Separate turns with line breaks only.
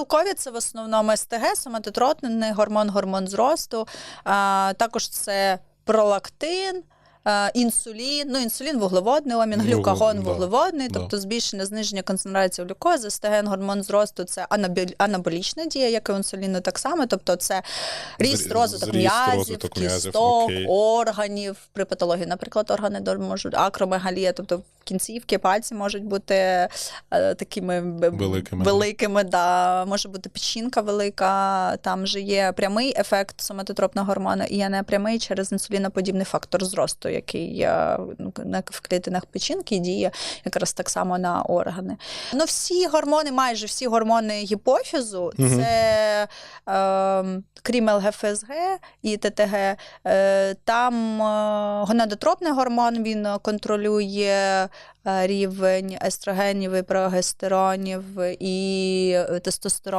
Білкові це в основному СТГ, соматотротний гормон, гормон зросту. А, також це пролактин. Інсулін, ну інсулін вуглеводний
Вугле-
глюкагон
да,
вуглеводний,
да.
тобто збільшення зниження концентрації глюкози, стеген, гормон зросту це анаболічна дія, як і інсуліну так само. Тобто це ріст, розвиток м'язів, кісток,
окей.
органів. При патології, наприклад, органи можуть акромегалія, тобто кінцівки, пальці можуть бути е, такими
Великими.
великими да. може бути печінка велика. Там же є прямий ефект соматотропного гормону і є непрямий через інсуліноподібний фактор зросту, який е, ну, в клітинах печінки діє якраз так само на органи. Ну, всі гормони, майже всі гормони гіпофізу, це е, крім ЛГФСГ і ТТГ, е, там е, гонадотропний гормон він контролює рівень естрогенів і прогестеронів і е, тестостерону.